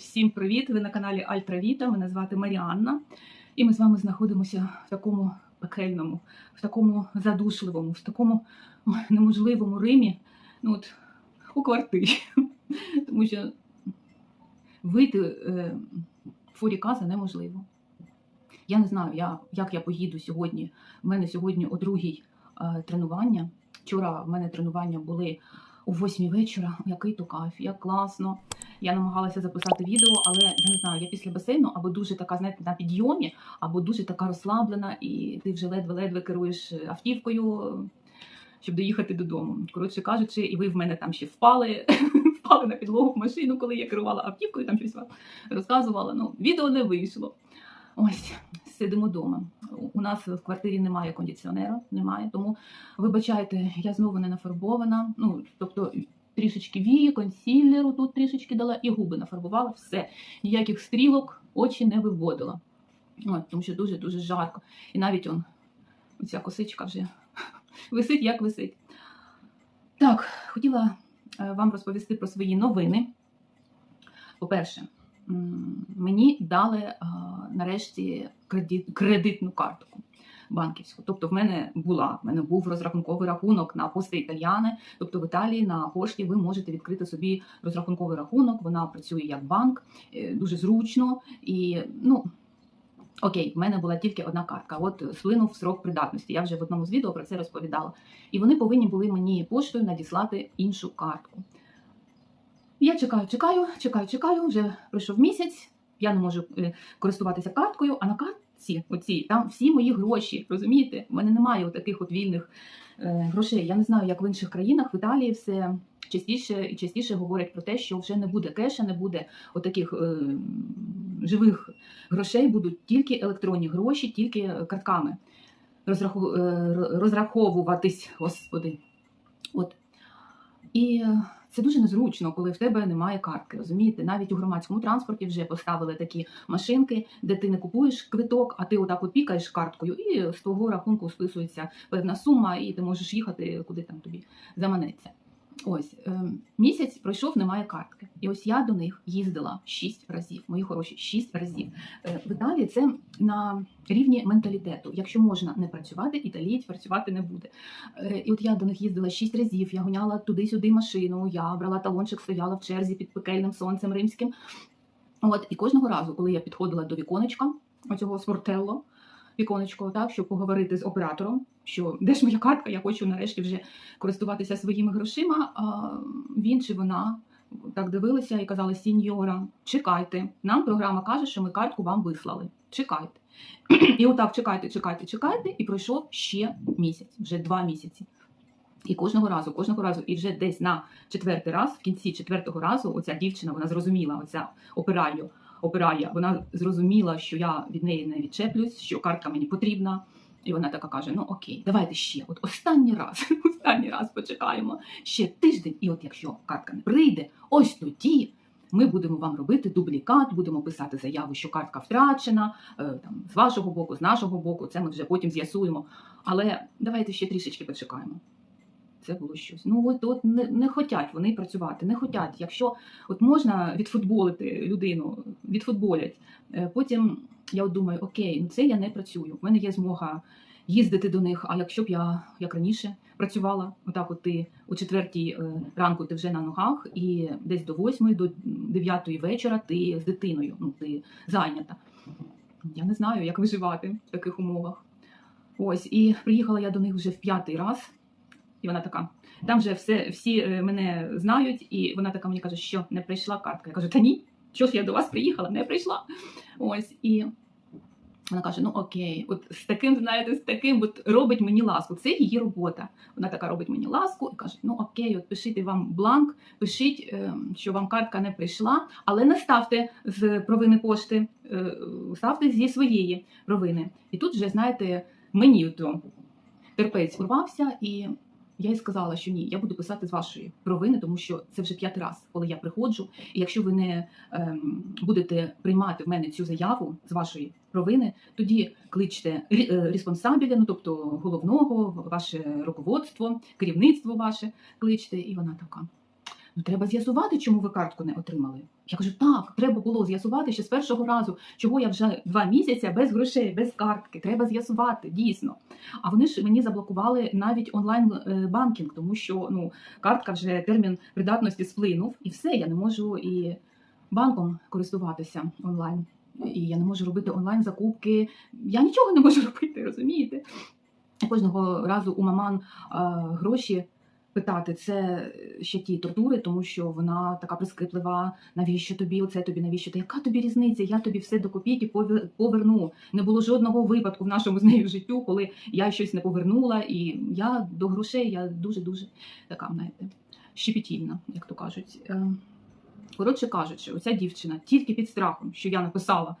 всім привіт! Ви на каналі Альтравіта. Мене звати Маріанна, і ми з вами знаходимося в такому пекельному, в такому задушливому, в такому неможливому Римі. Ну от у квартирі. Тому що вийти е, в фурі каза неможливо. Я не знаю, я, як я поїду сьогодні. У мене сьогодні о другій е, тренування. Вчора в мене тренування були о восьмій вечора. Який то кайф, як класно. Я намагалася записати відео, але я не знаю, я після басейну або дуже така, знаєте, на підйомі, або дуже така розслаблена, і ти вже ледве-ледве керуєш автівкою, щоб доїхати додому. Коротше кажучи, і ви в мене там ще впали, впали на підлогу в машину, коли я керувала автівкою, там щось розказувала. Ну, відео не вийшло. Ось, сидимо вдома. У нас в квартирі немає кондиціонера, немає, тому вибачайте, я знову не нафарбована. Ну, тобто трішечки вії, консілеру тут трішечки дала і губи нафарбувала, все. Ніяких стрілок, очі не виводила. От, тому що дуже-дуже жарко. І навіть он, оця косичка вже висить, як висить. Так, хотіла е, вам розповісти про свої новини. По-перше, мені дали е, нарешті кредит, кредитну картку банківську. Тобто, в мене була в мене був розрахунковий рахунок на пости Італіани. Тобто в Італії на пошті ви можете відкрити собі розрахунковий рахунок. Вона працює як банк, е, дуже зручно і ну. Окей, в мене була тільки одна картка. От сплинув срок придатності. Я вже в одному з відео про це розповідала. І вони повинні були мені поштою надіслати іншу картку. Я чекаю, чекаю, чекаю, чекаю. Вже пройшов місяць. Я не можу е, користуватися карткою, а на картці оці там всі мої гроші. Розумієте? У мене немає таких от вільних е, грошей. Я не знаю, як в інших країнах в Італії все частіше і частіше говорять про те, що вже не буде кеша, не буде отаких е, живих грошей, будуть тільки електронні гроші, тільки картками розраху, е, розраховуватись, господи. От. І це дуже незручно, коли в тебе немає картки. Розумієте, навіть у громадському транспорті вже поставили такі машинки, де ти не купуєш квиток, а ти отак от пікаєш карткою, і з твого рахунку списується певна сума, і ти можеш їхати, куди там тобі заманеться. Ось е, місяць пройшов, немає картки. І ось я до них їздила шість разів. Мої хороші, шість разів. Е, в Італії це на рівні менталітету. Якщо можна не працювати, італієць працювати не буде. Е, і от я до них їздила шість разів. Я гоняла туди-сюди машину. Я брала талончик, стояла в черзі під пекельним сонцем римським. От і кожного разу, коли я підходила до віконечка, оцього спортелло, віконечко, так, щоб поговорити з оператором, що де ж моя картка, я хочу нарешті вже користуватися своїми грошима. А він чи вона так дивилися і казали: Сіньора, чекайте, нам програма каже, що ми картку вам вислали. Чекайте. І отак чекайте, чекайте, чекайте, і пройшов ще місяць, вже два місяці. І кожного разу, кожного разу, і вже десь на четвертий раз, в кінці четвертого разу, оця дівчина вона зрозуміла, оця опираю, опирає, вона зрозуміла, що я від неї не відчеплюсь, що картка мені потрібна. І вона така каже: Ну окей, давайте ще. От останній раз, останній раз почекаємо ще тиждень. І от якщо картка не прийде, ось тоді ми будемо вам робити дублікат, будемо писати заяву, що картка втрачена, е, там з вашого боку, з нашого боку. Це ми вже потім з'ясуємо. Але давайте ще трішечки почекаємо. Це було щось. Ну от, от не, не хотять вони працювати, не хотять. Якщо от можна відфутболити людину, відфутболять. Е, Потім я от думаю, окей, ну це я не працюю. В мене є змога їздити до них. А якщо б я як раніше працювала, отак, от ти о четвертій е, ранку ти вже на ногах, і десь до восьмої, до дев'ятої вечора ти з дитиною, ну ти зайнята. Я не знаю, як виживати в таких умовах. Ось, і приїхала я до них вже в п'ятий раз. І вона така, там вже все, всі е, мене знають, і вона така мені каже, що не прийшла картка. Я кажу, та ні, що ж я до вас приїхала, не прийшла. Ось і вона каже: ну окей, от з таким, знаєте, з таким от робить мені ласку. Це її робота. Вона така робить мені ласку і каже: ну окей, от пишіть вам бланк, пишіть, е, що вам картка не прийшла, але не ставте з провини пошти, е, ставте зі своєї провини. І тут вже, знаєте, мені то терпець урвався і. Я їй сказала, що ні, я буду писати з вашої провини, тому що це вже п'ятий раз, коли я приходжу. І якщо ви не ем, будете приймати в мене цю заяву з вашої провини, тоді кличте е, респонсабіля, ну тобто головного, ваше руководство, керівництво ваше кличте. І вона така. Ну, треба з'ясувати, чому ви картку не отримали. Я кажу, так, треба було з'ясувати ще з першого разу, чого я вже два місяці без грошей, без картки. Треба з'ясувати, дійсно. А вони ж мені заблокували навіть онлайн е, тому що ну, картка вже термін придатності сплинув, і все, я не можу і банком користуватися онлайн. І я не можу робити онлайн закупки. Я нічого не можу робити, розумієте? Кожного разу у маман е, гроші питати це ще ті тортури, тому що вона така прискиплива. Навіщо тобі оце тобі? Навіщо Та Яка тобі різниця? Я тобі все до копійки повер- поверну. Не було жодного випадку в нашому з нею життю, коли я щось не повернула, і я до грошей я дуже дуже така, знаєте, щепетільна, як то кажуть. Коротше кажучи, оця дівчина тільки під страхом, що я написала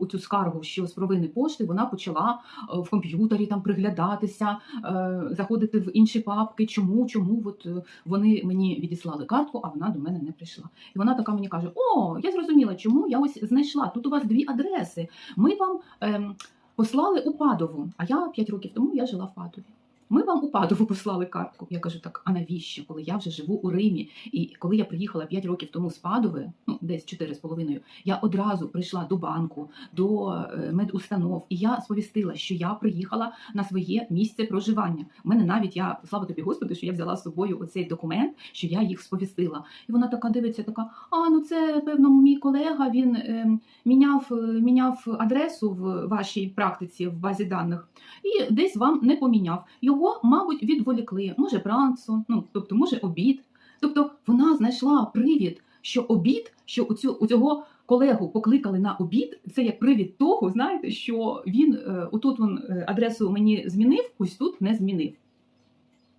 у цю скаргу, що з провини пошти, вона почала е, в комп'ютері там приглядатися, е, заходити в інші папки. Чому, чому от е, вони мені відіслали картку, а вона до мене не прийшла. І вона така мені каже: О, я зрозуміла, чому я ось знайшла. Тут у вас дві адреси. Ми вам ем, послали у Падову, а я 5 років тому я жила в Падові. Ми вам у Падову послали картку. Я кажу, так, а навіщо? Коли я вже живу у Римі, і коли я приїхала 5 років тому з Падови, ну десь 4,5, я одразу прийшла до банку, до е, медустанов, і я сповістила, що я приїхала на своє місце проживання. У мене навіть я слава тобі, Господи, що я взяла з собою оцей документ, що я їх сповістила. І вона така дивиться, така: а ну це певно мій колега. Він ем, міняв, е, міняв адресу в вашій практиці в базі даних і десь вам не поміняв. Його, мабуть, відволікли. Може, бранцу, ну тобто, може, обід. Тобто вона знайшла привід, що обід, що у, цю, у цього колегу покликали на обід. Це як привід того, знаєте, що він е, отут він е, адресу мені змінив, ось тут не змінив.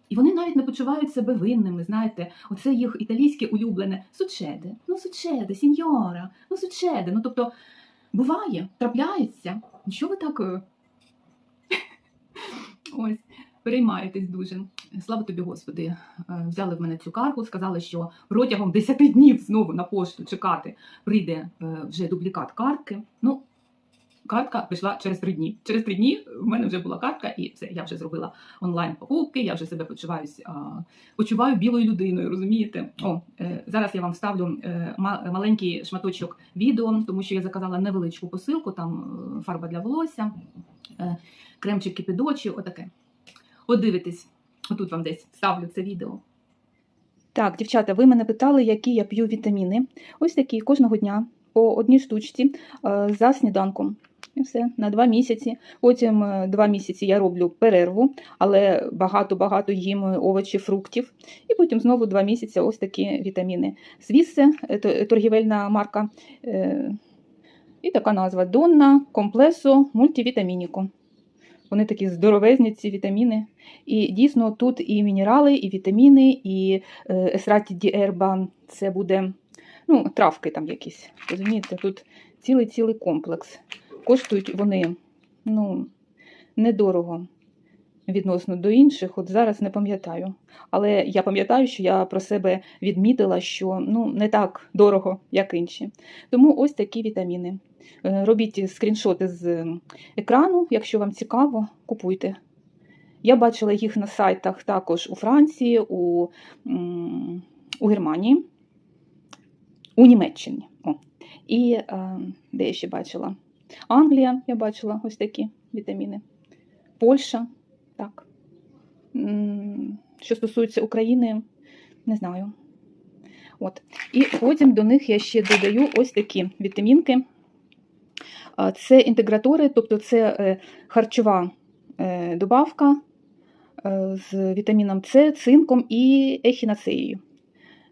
І вони навіть не почувають себе винними, знаєте, оце їх італійське улюблене сучеде, ну сучеде, сіньора, ну сучеде. Ну тобто буває, трапляється. Що ви так е, ось переймаєтесь дуже? Слава тобі, Господи, Е, взяли в мене цю карку, сказали, що протягом 10 днів знову на пошту чекати прийде е, вже дублікат картки. Ну, картка прийшла через три дні. Через три дні в мене вже була картка, і все, я вже зробила онлайн покупки, я вже себе почуваюсь, почуваю білою людиною, розумієте? О, е, зараз я вам ставлю маленький шматочок відео, тому що я заказала невеличку посилку, там фарба для волосся, кремчики під очі, отаке. От отут вам десь ставлю це відео. Так, дівчата, ви мене питали, які я п'ю вітаміни. Ось такі кожного дня по одній штучці е, за сніданком. І все на два місяці. Потім е, два місяці я роблю перерву, але багато-багато їм овочів, фруктів. І потім знову два місяці ось такі вітаміни. Свіссе, е, торгівельна марка. І така назва Донна Комплесо Мультивітамініко. Вони такі здоровезні, ці вітаміни. І дійсно тут і мінерали, і вітаміни, і есраті діерба це буде ну, травки там якісь. Розумієте, тут цілий-цілий комплекс. Коштують вони ну, недорого відносно до інших. От зараз не пам'ятаю. Але я пам'ятаю, що я про себе відмітила, що ну, не так дорого, як інші. Тому ось такі вітаміни. Е, Робіть скріншоти з екрану, якщо вам цікаво, купуйте. Я бачила їх на сайтах також у Франції, у, у Германії, у Німеччині. О. І е, де я ще бачила? Англія, я бачила ось такі вітаміни. Польща, Що стосується України, не знаю. От. І потім до них я ще додаю ось такі вітамінки. Це інтегратори, тобто це е, харчова е, добавка е, з вітаміном С, цинком і ехінацеєю,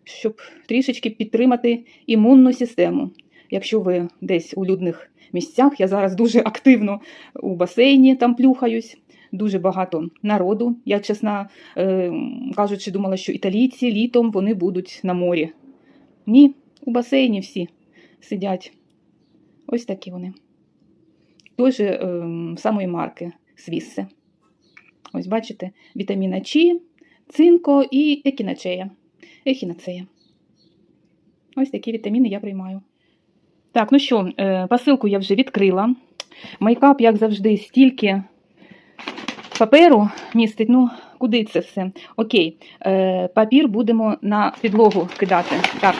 щоб трішечки підтримати імунну систему. Якщо ви десь у людних місцях, я зараз дуже активно у басейні там плюхаюсь, дуже багато народу. Я, чесно е, кажучи, думала, що італійці літом вони будуть на морі. Ні, у басейні всі сидять. Ось такі вони. Той е, самої марки Свіссе. Ось бачите, вітаміна Ч, цинко і екіначея. Ехінацея. Ось такі вітаміни я приймаю. Так, ну що, е, посилку я вже відкрила. Мейкап, як завжди, стільки паперу містить. Ну, куди це все? Окей, е, папір будемо на підлогу кидати. Так,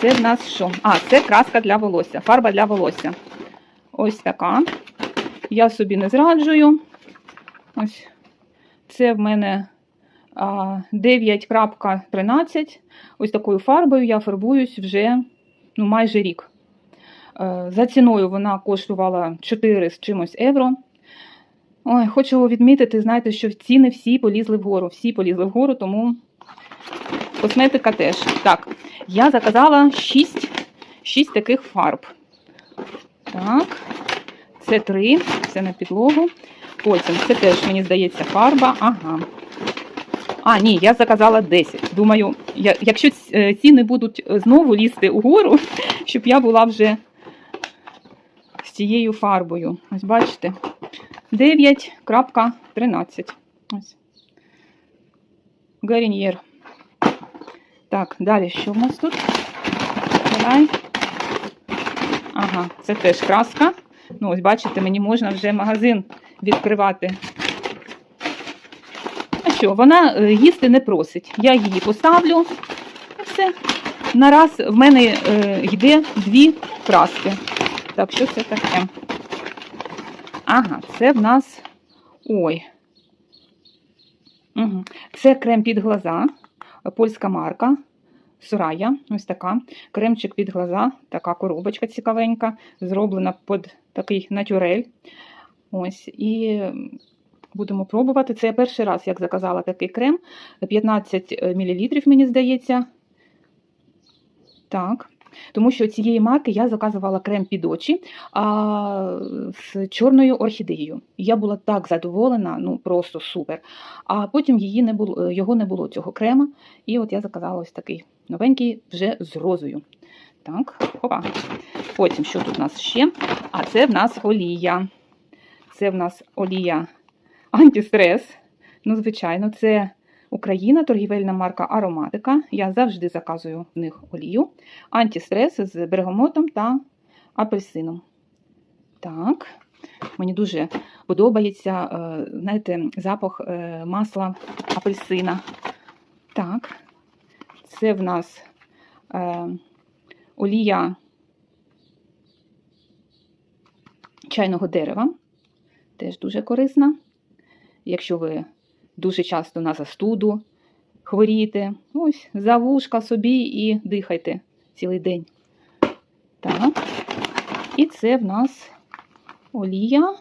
це в нас що? А, це краска для волосся, фарба для волосся. Ось така. Я собі не зраджую. Ось це в мене 9.13. Ось такою фарбою я фарбуюсь вже ну, майже рік. Е, За ціною вона коштувала 4 з чимось євро. Ой, хочу відмітити, знаєте, що ціни всі полізли вгору. Всі полізли вгору, тому косметика теж. Так, я заказала 6, 6 таких фарб. Так, це 3, це на підлогу. Потім це теж, мені здається, фарба. Ага. А, ні, я заказала 10. Думаю, я, якщо е, ціни будуть знову лізти угору, щоб я була вже з цією фарбою. Ось бачите. 9.13. Ось. Гаріньєр. Так, далі що в нас тут? Давай. Ага, це теж краска. Ну, ось бачите, мені можна вже магазин відкривати. А що, вона е, їсти не просить. Я її поставлю. І все. Нараз в мене е, йде дві краски. Так, що це таке? Ага, це в нас. Ой. Угу. Це крем під глаза, польська марка. Сурая, ось така. Кремчик під глаза, така коробочка цікавенька, зроблена під такий натюрель. Ось, і будемо пробувати. Це я перший раз, як заказала такий крем. 15 мл, мені здається. Так. Тому що цієї марки я заказувала крем під очі а, з чорною орхідеєю. Я була так задоволена, ну просто супер. А потім її не було, його не було цього крема. І от я заказала ось такий новенький вже з розою. Так, опа. Потім, що тут у нас ще? А це в нас олія. Це в нас олія антистрес. Ну, звичайно, це Україна, торгівельна марка Ароматика. Я завжди заказую в них олію. Антистрес з бергамотом та апельсином. Так, мені дуже подобається, е, знаєте, запах е, масла апельсина. Так, це в нас е, олія чайного дерева. Теж дуже корисна. Якщо ви дуже часто на застуду хворієте, ось за вушка собі і дихайте цілий день. Так. І це в нас олія.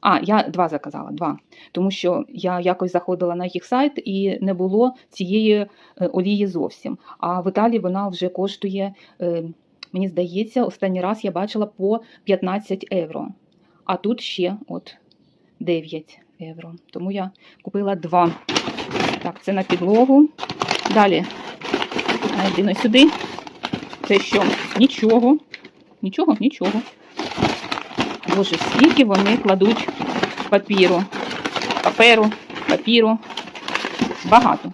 А, я два заказала, два. Тому що я якось заходила на їх сайт і не було цієї е, олії зовсім. А в Італії вона вже коштує, е, мені здається, останній раз я бачила по 15 євро. А тут ще от 9 євро. Тому я купила два. Так, це на підлогу. Далі. Ну сюди. Це що? Нічого. Нічого, нічого. Боже, скільки вони кладуть папіру. Паперу, папіру. Багато.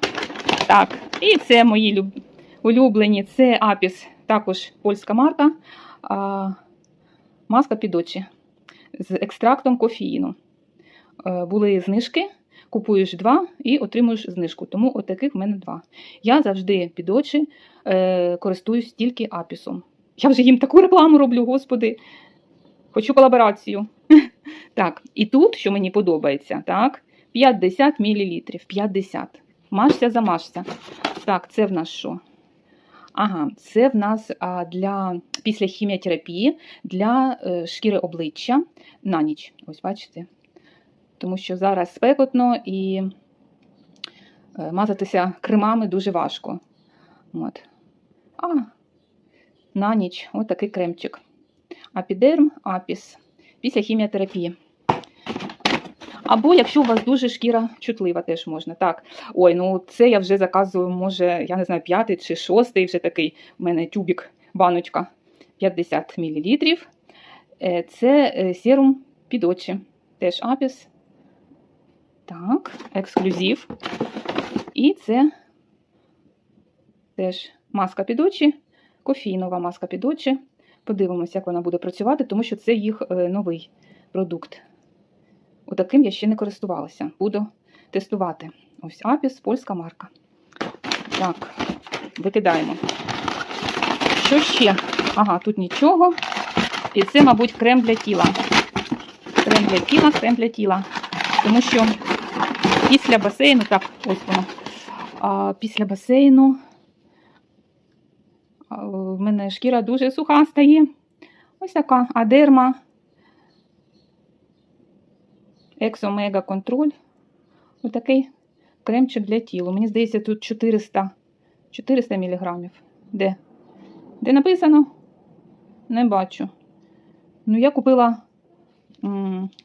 Так, і це мої улюблені. Це Апіс, також польська марка. А, маска під очі з екстрактом кофеїну. Е, Були знижки, купуєш два і отримуєш знижку. Тому от таких в мене два. Я завжди під очі е, користуюсь тільки апісом. Я вже їм таку рекламу роблю, господи. Хочу колаборацію. Так, і тут, що мені подобається, так, 50 мл. 50. Машся замашся. Так, це в нас що? Ага, це в нас для після хіміотерапії для е, шкіри обличчя на ніч. Ось бачите. Тому що зараз спекотно і е, мазатися кремами дуже важко. От. А на ніч ось такий кремчик. Апідерм, апіс після хіміотерапії. Або якщо у вас дуже шкіра чутлива, теж можна. Так, ой, ну це я вже заказую, може, я не знаю, п'ятий чи шостий вже такий у мене тюбік, баночка 50 мл. Це е, серум під очі. Теж апіс. Так, ексклюзив. І це теж маска під очі, кофійнова маска під очі. Подивимося, як вона буде працювати, тому що це їх е, новий продукт. Отаким я ще не користувалася. Буду тестувати. Ось Апіс, польська марка. Так, викидаємо. Що ще? Ага, тут нічого. І це, мабуть, крем для тіла. Крем для тіла, крем для тіла. Тому що після басейну, так, ось воно. Після басейну в мене шкіра дуже суха стає. Ось така адерма. Ексомега контроль. Отакий кремчик для тіла. Мені здається, тут 400, 400 мг. Де? Де написано? Не бачу. Ну, я купила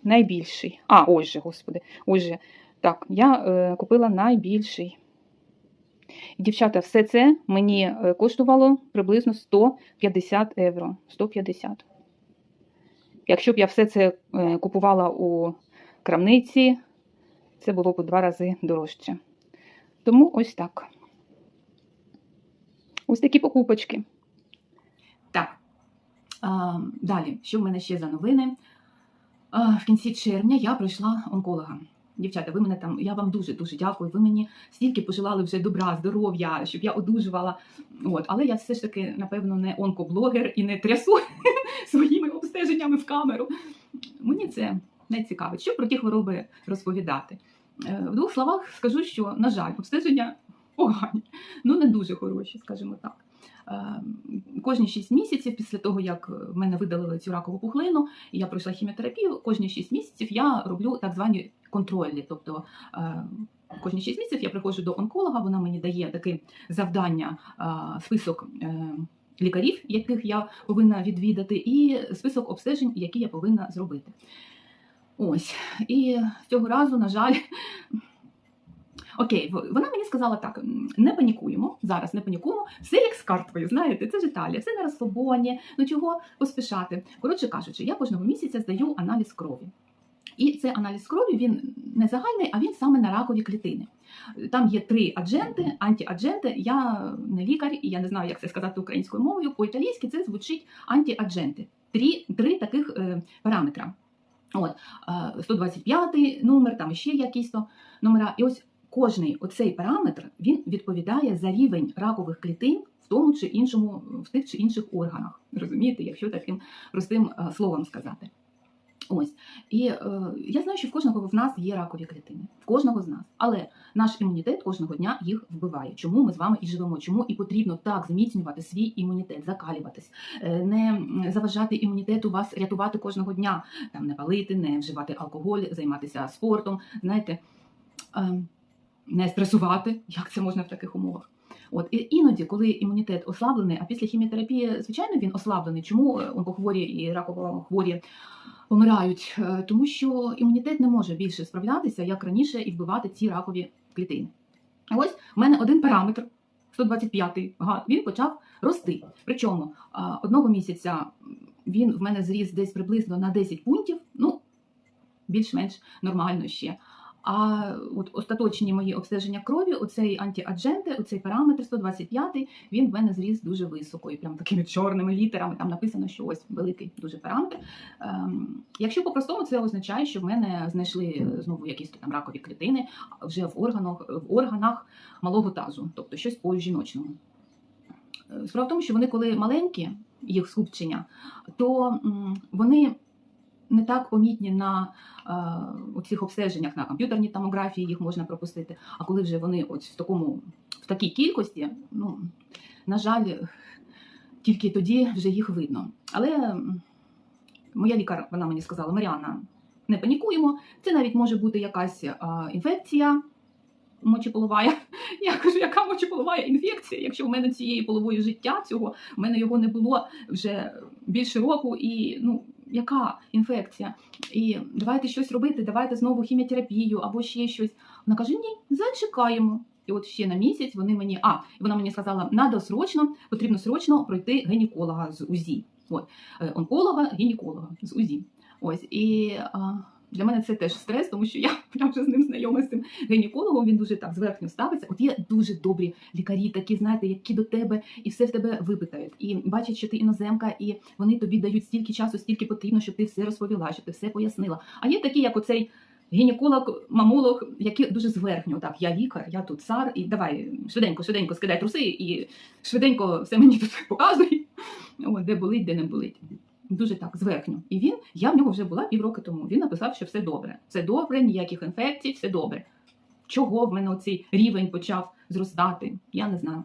найбільший. А, ось же, господи. Ось же. Так, я е, купила найбільший. Дівчата, все це мені е, коштувало приблизно 150 євро. 150. Якщо б я все це е, купувала у крамниці, це було б у два рази дорожче. Тому ось так. Ось такі покупочки. Так. А, далі, що в мене ще за новини? А, в кінці червня я пройшла онколога. Дівчата, ви мене там, я вам дуже дуже дякую. Ви мені стільки пожелали вже добра, здоров'я, щоб я одужувала. От, але я все ж таки, напевно, не онкоблогер і не трясу своїми обстеженнями в камеру. Мені це не цікавить. Що про ті хвороби розповідати? Е, В двох словах скажу, що, на жаль, обстеження погані, ну не дуже хороші, скажімо так. Е, Кожні 6 місяців після того, як в мене видалили цю ракову пухлину, і я пройшла хіміотерапію, кожні 6 місяців я роблю так звані контрольні. Тобто е, кожні 6 місяців я приходжу до онколога, вона мені дає таке завдання, е, список е, лікарів, яких я повинна відвідати, і список обстежень, які я повинна зробити. Ось. І цього разу, на жаль, Окей, вона мені сказала так: не панікуємо зараз, не панікуємо. Все як з карткою, знаєте, це ж Італія, все на розслабоні, ну чого поспішати. Коротше кажучи, я кожного місяця здаю аналіз крові. І цей аналіз крові він не загальний, а він саме на ракові клітини. Там є три адженти, антіадженти. Я не лікар, і я не знаю, як це сказати українською мовою. По-італійськи це звучить антіадженти. Три, три таких е, параметра. От, е, 125 номер, там ще якісь то номера. І ось кожний оцей параметр він відповідає за рівень ракових клітин в тому чи іншому, в тих чи інших органах. Розумієте, якщо таким простим е, словом сказати. Ось. І е, я знаю, що в кожного в нас є ракові клітини, в кожного з нас. Але наш імунітет кожного дня їх вбиває. Чому ми з вами і живемо? Чому і потрібно так зміцнювати свій імунітет, закалюватись, е, не заважати імунітету вас рятувати кожного дня, там не палити, не вживати алкоголь, займатися спортом. Знаєте, е, не стресувати, як це можна в таких умовах. От і іноді, коли імунітет ослаблений, а після хіміотерапії, звичайно, він ослаблений. Чому е, онкохворі і раково хворі помирають? Е, Тому що імунітет не може більше справлятися, як раніше, і вбивати ці ракові клітини. Ось в мене один параметр, 125-й, га, він почав рости. Причому одного місяця він в мене зріс десь приблизно на 10 пунктів, ну більш-менш нормально ще. А от остаточні мої обстеження крові, оцей антіадженти, оцей параметр 125, він в мене зріс дуже високо, і прям такими чорними літерами там написано, що ось великий дуже параметр. Ем, якщо по-простому, це означає, що в мене знайшли знову якісь там ракові клітини вже в органах, в органах малого тазу, тобто щось по жіночному. Е, Справа в тому, що вони, коли маленькі, їх скупчення, то вони не так помітні на е, цих обстеженнях на комп'ютерній томографії, їх можна пропустити. А коли вже вони ось в такому в такій кількості, ну на жаль, тільки тоді вже їх видно. Але моя лікар, вона мені сказала, Маріанна, не панікуємо. Це навіть може бути якась е, інфекція. Мочеполовая. Я кажу, яка мочеполовая інфекція? Якщо в мене цієї полової життя цього, в мене його не було вже більше року, і ну яка інфекція? І давайте щось робити, давайте знову хіміотерапію або ще щось. Вона каже: ні, зачекаємо. І от ще на місяць вони мені, а вона мені сказала, надо срочно, потрібно срочно пройти гінеколога з УЗІ. От е, онколога, гінеколога з УЗІ. Ось і а, для мене це теж стрес, тому що я, я вже з ним знайома з цим гінекологом. Він дуже так зверхньо ставиться. От є дуже добрі лікарі, такі знаєте, які до тебе і все в тебе випитають. І бачать, що ти іноземка, і вони тобі дають стільки часу, стільки потрібно, щоб ти все розповіла, щоб ти все пояснила. А є такі, як оцей гінеколог, мамолог, які дуже зверхньо, так, я лікар, я тут цар, і давай швиденько, швиденько скидай труси і швиденько все мені тут показуй, От, де болить, де не болить. Дуже так, зверхньо. І він, я в нього вже була півроку тому. Він написав, що все добре. Все добре, ніяких інфекцій, все добре. Чого в мене цей рівень почав зростати? Я не знаю.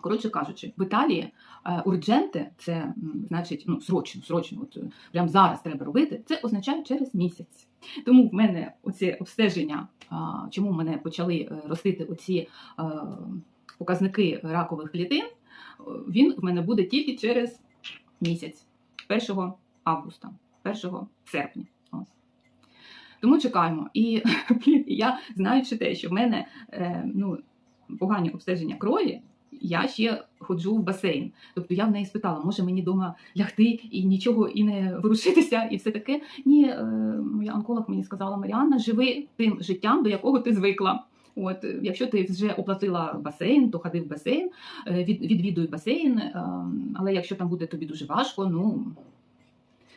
Коротше кажучи, в Італії е, урдженте, це значить ну, срочно, срочно, от, прямо зараз треба робити, це означає через місяць. Тому в мене оце обстеження, чому в мене почали е, ростити оці е, показники ракових клітин, він в мене буде тільки через місяць, 1 августа, 1 серпня. Тому чекаємо. І я знаючи те, що в мене е, ну, погані обстеження крові, я ще ходжу в басейн. Тобто я в неї спитала, може мені вдома лягти і нічого і не ворушитися, і все таке. Ні, е, моя онколог мені сказала, Маріанна, живи тим життям, до якого ти звикла. От, е, якщо ти вже оплатила басейн, то ходи в басейн, е, від, відвідуй басейн. е, Але якщо там буде тобі дуже важко, ну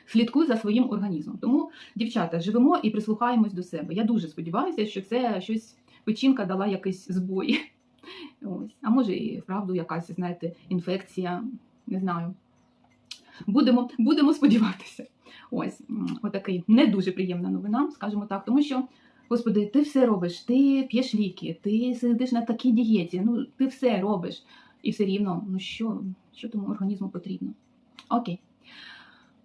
слідкуй за своїм організмом. Тому, дівчата, живемо і прислухаємось до себе. Я дуже сподіваюся, що це щось печінка дала якийсь збой. Ось. А може і вправду якась, знаєте, інфекція, не знаю. Будемо, будемо сподіватися. Ось, отакий не дуже приємна новина, скажімо так, тому що, господи, ти все робиш, ти п'єш ліки, ти сидиш на такій дієті, ну ти все робиш. І все рівно, ну що, що тому організму потрібно? Окей.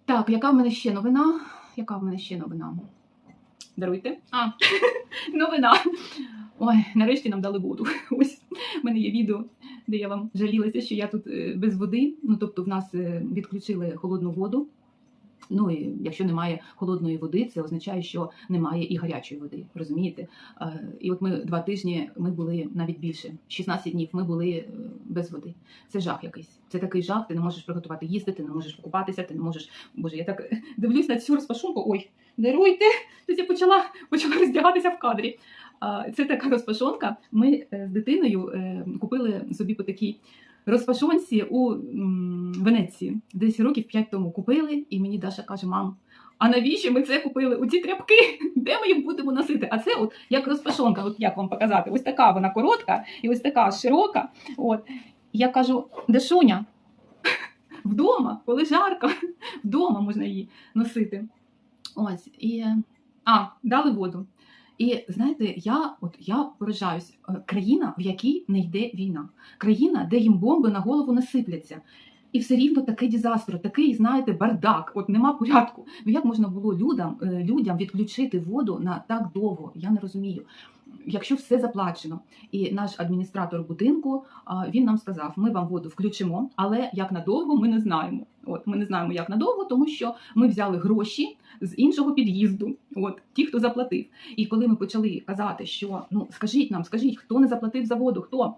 Так, яка в мене ще новина? Яка в мене ще новина? Даруйте. А, новина. Ой, нарешті нам дали воду. Ось в мене є відео, де я вам жалілася, що я тут е, без води. Ну, тобто, в нас е, відключили холодну воду. Ну і якщо немає холодної води, це означає, що немає і гарячої води. Розумієте? Е, І от ми два тижні ми були навіть більше, 16 днів ми були е, без води. Це жах якийсь. Це такий жах. Ти не можеш приготувати їсти, ти не можеш покупатися, ти не можеш. Боже, я так дивлюсь на цю розпашунку. Ой, даруйте! Щось я почала, почала роздягатися в кадрі. А, Це така розпашонка. Ми е, з дитиною е, купили собі по такій розпашонці у Венеції. Десь років 5 тому купили, і мені Даша каже: мам, а навіщо ми це купили? У ці тряпки? Де ми їх будемо носити? А це от як розпашонка, от як вам показати? Ось така вона коротка і ось така широка. От. Я кажу, Дашуня, вдома, коли жарко, вдома можна її носити. Ось, і а, дали воду. І знаєте, я от я поражаюсь, Е, країна, в якій не йде війна, країна, де їм бомби на голову не сипляться. І все рівно такий дизастр, такий, знаєте, бардак, от нема порядку. Ну як можна було людям, е, людям відключити воду на так довго? Я не розумію. Якщо все заплачено, і наш адміністратор будинку він нам сказав: ми вам воду включимо, але як надовго ми не знаємо. От ми не знаємо, як надовго, тому що ми взяли гроші з іншого під'їзду. От ті, хто заплатив. І коли ми почали казати, що ну скажіть нам, скажіть, хто не заплатив за воду, хто?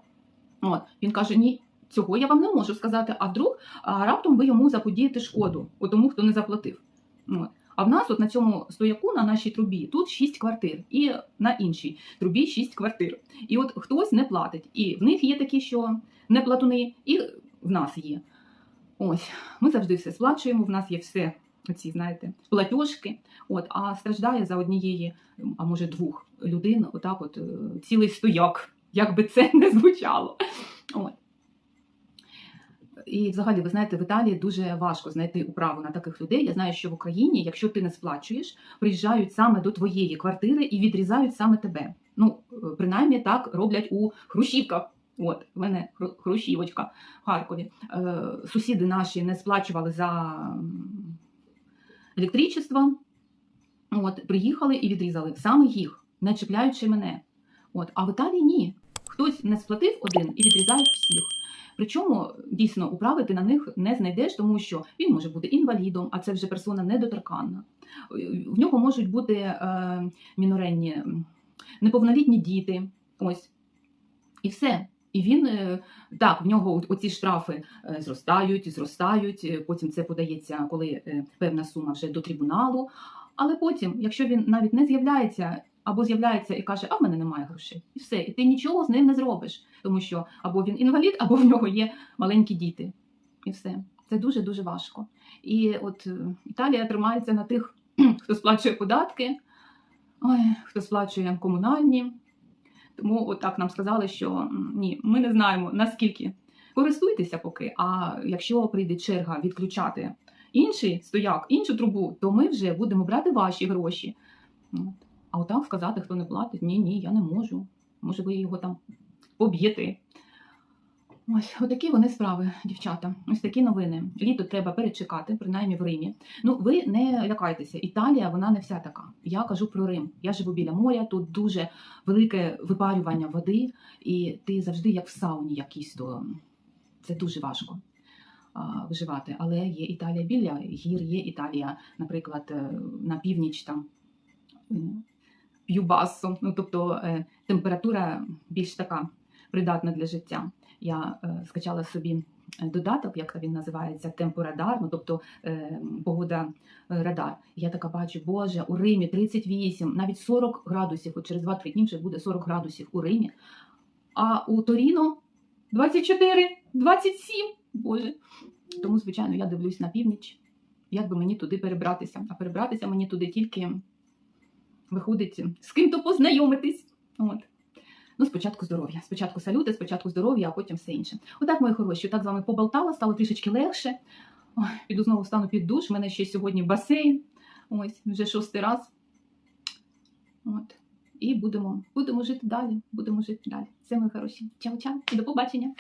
От він каже: Ні, цього я вам не можу сказати. А вдруг а, раптом ви йому заподієте шкоду, от тому хто не заплатив. От. А в нас от на цьому стояку, на нашій трубі, тут 6 квартир, і на іншій трубі 6 квартир. І от хтось не платить. І в них є такі, що не платуни, і в нас є. Ось, ми завжди все сплачуємо, в нас є все, оці, знаєте, платіжки. От, а страждає за однієї, а може двох людей, отак, от е, цілий стояк, як би це не звучало. От. І взагалі, ви знаєте, в Італії дуже важко знайти управу на таких людей. Я знаю, що в Україні, якщо ти не сплачуєш, приїжджають саме до твоєї квартири і відрізають саме тебе. Ну, е, принаймні так роблять у Хрущівках. От, в мене Хру- Хрущівочка в Харкові. Е, сусіди наші не сплачували за електричество. От, приїхали і відрізали саме їх, не чіпляючи мене. От, а в Італії ні. Хтось не сплатив один і відрізають всіх. Причому дійсно управити на них не знайдеш, тому що він може бути інвалідом, а це вже персона недоторканна. В нього можуть бути е, міноренні неповнолітні діти. Ось і все. І він е, так, в нього оці штрафи е, зростають, зростають. е, Потім це подається, коли певна сума вже до трибуналу. Але потім, якщо він навіть не з'являється або з'являється і каже, а в мене немає грошей, і все, і ти нічого з ним не зробиш, тому що або він інвалід, або в нього є маленькі діти. І все. Це дуже дуже важко. І от е, Італія тримається на тих, хто сплачує податки. ой, хто сплачує комунальні. Тому отак нам сказали, що ні, ми не знаємо наскільки. Користуйтеся поки. А якщо прийде черга відключати інший стояк, іншу трубу, то ми вже будемо брати ваші гроші. А отак сказати, хто не платить, ні, ні, я не можу. Може, ви його там поб'єте. Ось, отакі вони справи, дівчата. Ось такі новини. Літо треба перечекати, принаймні в Римі. Ну, ви не лякайтеся. Італія, вона не вся така. Я кажу про Рим. Я живу біля моря, тут дуже велике випарювання води, і ти завжди як в сауні якійсь, то це дуже важко а, виживати. Але є Італія біля гір, є Італія, наприклад, е, на північ там. М, П'юбассо, ну тобто е, температура більш така придатна для життя. Я е, скачала собі е, додаток, як він називається, темпорадар, ну тобто погода радар. Я така бачу, боже, у Римі 38, навіть 40 градусів, от через 2-3 дні вже буде 40 градусів у Римі. А у Торіно 24, 27, боже. Тому, звичайно, я дивлюсь на північ, як би мені туди перебратися. А перебратися мені туди тільки виходить з ким-то познайомитись. От. Ну, спочатку здоров'я. Спочатку салюти, спочатку здоров'я, а потім все інше. Отак, мої хороші, так з вами поболтала, стало трішечки легше. Ой, піду знову стану під душ. У мене ще сьогодні басейн. Ось, вже шостий раз. От. І будемо, будемо жити далі. Будемо жити далі. Все, мої хороші. Чао-чао. До побачення.